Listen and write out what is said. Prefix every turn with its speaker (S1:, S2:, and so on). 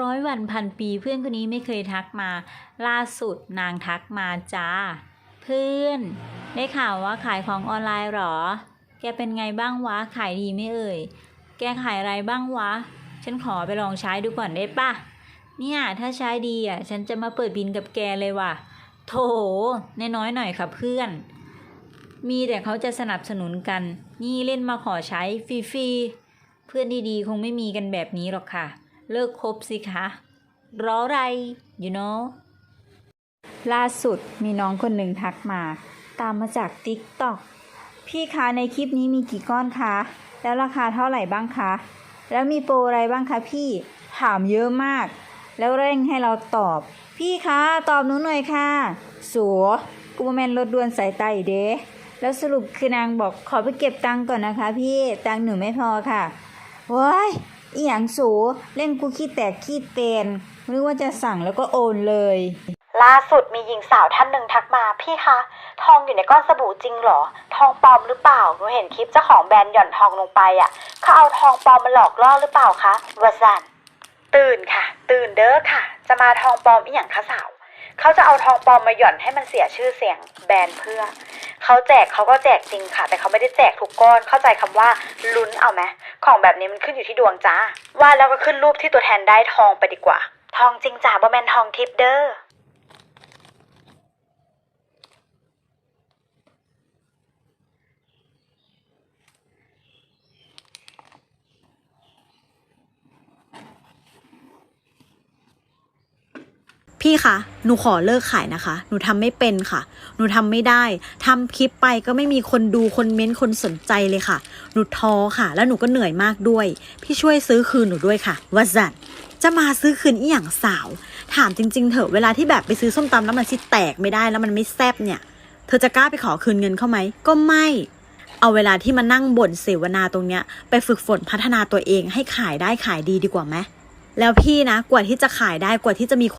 S1: ร้อยวันพันปีเพื่อนคนนี้ไม่เคยทักมา ล่าสุดนางทักมาจ้า เพื่อน ได้ข่าวว่าขายของออนไลน์หรอ แกเป็นไงบ้างวะ ขายดีไม่เอ่ย แกขายอะไรบ้างวะ ฉันขอไปลองใช้ดูก่อนได้ปะเนี่ย ถ้าใช้ดีอะ ฉันจะมาเปิดบินกับแกเลยว่ะ โถนน้อยหน่อยค่ะเพื่อน มีแต่เขาจะสนับสนุนกัน นี่เล่นมาขอใช้ฟรีๆ เพื่อนดีๆ คงไม่มีกันแบบนี้หรอกค่ะ เลิกคบสิคะรออะไร you know ล่าสุดมีน้องคนหนึ่งทักมา ตามมาจาก TikTok พี่คะในคลิปนี้มีกี่ก้อนคะ แล้วราคาเท่าไหร่บ้างคะ แล้วมีโปรอะไรบ้างคะพี่ถามเยอะมาก แล้วเร่งให้เราตอบ พี่คะตอบหนูหน่อยค่ะ สัวกูบ่แมนรถด่วนสายใต้เด้แล้วสรุปคือนางบอกขอไปเก็บตังก่อนนะคะ พี่ตังหนูไม่พอค่ะว้าย อีหยังสูเล่นกูขี้แตกขี้เตนหรือว่าจะสั่งแล้วก็โอนเลย
S2: ล่าสุดมีหญิงสาวท่านหนึ่งทักมาพี่คะทองอยู่ในก้อนสบู่จริงเหรอ ทองปลอมหรือเปล่าหนูเห็นคลิปเจ้าของแบรนด์หย่อนทองลงไปอะเขาเอาทองปลอมมาหลอกล่อหรือเปล่าคะวสันตื่นค่ะ ตื่นเด้อค่ะ จะมาทองปลอมอีหยังคะสาวเขาจะเอาทองปลอมมาหย่อนให้มันเสียชื่อเสียงแบรนด์เพื่อ เขาแจกเขาก็แจกจริงค่ะ แต่เขาไม่ได้แจกทุกก้อนเข้าใจคำว่าลุ้นเอาไหมของแบบนี้มันขึ้นอยู่ที่ดวงจ้าว่าแล้วก็ขึ้นรูปที่ตัวแทนได้ทองไปดีกว่า ทองจริงจ้าบ่แมนทองทิปเดอร์
S3: พี่คะหนูขอเลิกขายนะคะ หนูทำไม่เป็นค่ะ หนูทำไม่ได้ทำคลิปไปก็ไม่มีคนดูคนเม้นต์คนสนใจเลยค่ะ หนูท้อค่ะ แล้วหนูก็เหนื่อยมากด้วย พี่ช่วยซื้อคืนหนูด้วยค่ะว่าจัดจะมาซื้อคืนอีหยังสาว ถามจริง ๆ เถอะเวลาที่แบบไปซื้อส้มตำแล้วมันชิแตกไม่ได้แล้วมันไม่แซบเนี่ย เธอจะกล้าไปขอคืนเงินเขาไหมก็ไม่เอาเวลาที่มานั่งบ่นเสวนาตรงเนี้ยไปฝึกฝนพัฒนาตัวเองให้ขายได้ขายดีดีกว่าไหมแล้วพี่นะกว่าที่จะขายได้กว่าที่จะมี